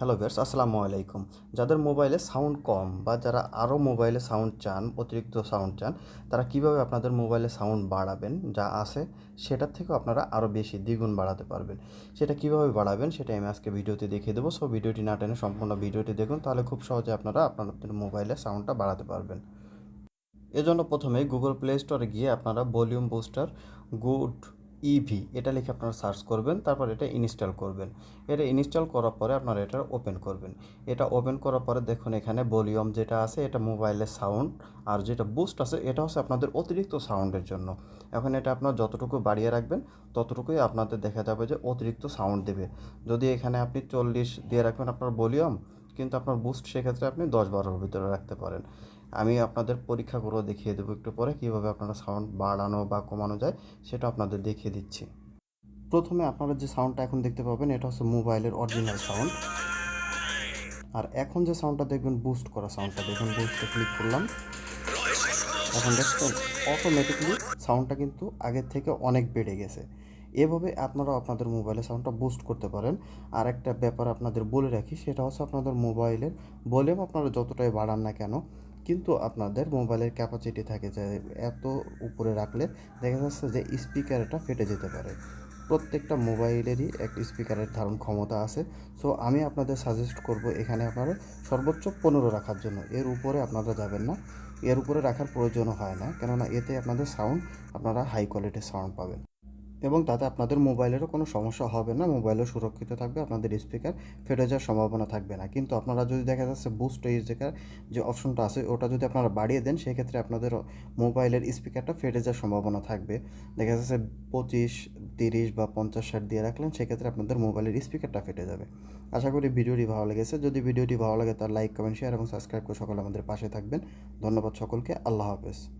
Hello viewers আসসালামু আলাইকুম। যাদের মোবাইলে সাউন্ড কম বা যারা আরও মোবাইলে সাউন্ড চান, অতিরিক্ত সাউন্ড চান, তারা কীভাবে আপনাদের মোবাইলে সাউন্ড বাড়াবেন, যা আছে, সেটার থেকেও আপনারা আরও বেশি দ্বিগুণ বাড়াতে পারবেন। সেটা কীভাবে বাড়াবেন সেটা আমি আজকে ভিডিওতে দেখিয়ে দেবো। সো ভিডিওটি না টেনে সম্পূর্ণ ভিডিওটি দেখুন, তাহলে খুব সহজে আপনারা আপনাদের মোবাইলে সাউন্ডটা বাড়াতে পারবেন। এজন্য প্রথমে গুগল প্লে স্টোরে গিয়ে আপনারা ভলিউম বুস্টার গুড ইভি এটা লিখে আপনারা সার্চ করবেন, তারপর এটা ইনস্টল করবেন। এটা ইনস্টল করার পরে আপনারা এটা ওপেন করবেন। এটা ওপেন করার পরে দেখুন এখানে ভলিউম যেটা আছে, এটা মোবাইলের সাউন্ড আর যেটা বুস্ট আছে, এটা হচ্ছে আপনাদের অতিরিক্ত সাউন্ডের জন্য। এখন এটা আপনার যতটুকু বাড়িয়ে রাখবেন, ততটুকুই আপনাদের দেখা যাবে যে অতিরিক্ত সাউন্ড দেবে। যদি এখানে আপনি চল্লিশ দিয়ে রাখবেন আপনার ভলিউম কিন্তু আপনার বুস্ট সেক্ষেত্রে আপনি দশ বারোর ভিতরে রাখতে পারেন। আমি আপনাদের পরীক্ষা দেখিয়ে দেবো একটু পরে, কীভাবে আপনারা সাউন্ড বাড়ানো বা কমানো যায় সেটা আপনাদের দেখিয়ে দিচ্ছি। প্রথমে আপনারা যে সাউন্ডটা এখন দেখতে পাবেন, এটা হচ্ছে মোবাইলের অরিজিনাল সাউন্ড আর এখন যে সাউন্ডটা দেখবেন বুস্ট করা সাউন্ডটা দেখুন বুস্টে ক্লিক করলাম। এখন দেখছেন অটোমেটিকলি সাউন্ডটা কিন্তু আগের থেকে অনেক বেড়ে গেছে। এভাবে আপনারাও আপনাদের মোবাইলে সাউন্ডটা বুস্ট করতে পারেন। আর একটা ব্যাপার আপনাদের বলে রাখি, সেটা হচ্ছে আপনাদের মোবাইলের ভলিউম আপনারা যতটাই বাড়ান না কেন কিন্তু আপনাদের মোবাইলের ক্যাপাসিটি থাকে যে এত উপরে রাখলে দেখা যাচ্ছে যে স্পিকারটা ফেটে যেতে পারে। প্রত্যেকটা মোবাইলেরই একটা স্পিকারের ধারণ ক্ষমতা আছে। সো আমি আপনাদের সাজেস্ট করব এখানে আপনারা সর্বোচ্চ পনেরো রাখার জন্য। এর উপরে আপনারা যাবেন না। এর উপরে রাখার প্রয়োজনও হয় না। কেননা এতে আপনাদের সাউন্ড আপনারা হাই কোয়ালিটির সাউন্ড পাবেন। এবং তাতে আপনাদের মোবাইলেরও কোনো সমস্যা হবে না, মোবাইলও সুরক্ষিত থাকবে, আপনাদের স্পিকার ফেটে যাওয়ার সম্ভাবনা থাকবে না। কিন্তু আপনারা যদি দেখা যাচ্ছে বুস্ট জায়গার যে অপশনটা আছে, ওটা যদি আপনারা বাড়িয়ে দেন, সেক্ষেত্রে আপনাদের মোবাইলের স্পিকারটা ফেটে যাওয়ার সম্ভাবনা থাকবে। দেখা যাচ্ছে পঁচিশ, তিরিশ বা পঞ্চাশ, ষাট দিয়ে রাখলেন, সেক্ষেত্রে আপনাদের মোবাইলের স্পিকারটা ফেটে যাবে। আশা করি ভিডিওটি ভালো লেগেছে। যদি ভিডিওটি ভালো লাগে তার লাইক কমেন্ট শেয়ার এবং সাবস্ক্রাইব করে সকলে আমাদের পাশে থাকবেন। ধন্যবাদ সকলকে। আল্লাহ হাফেজ।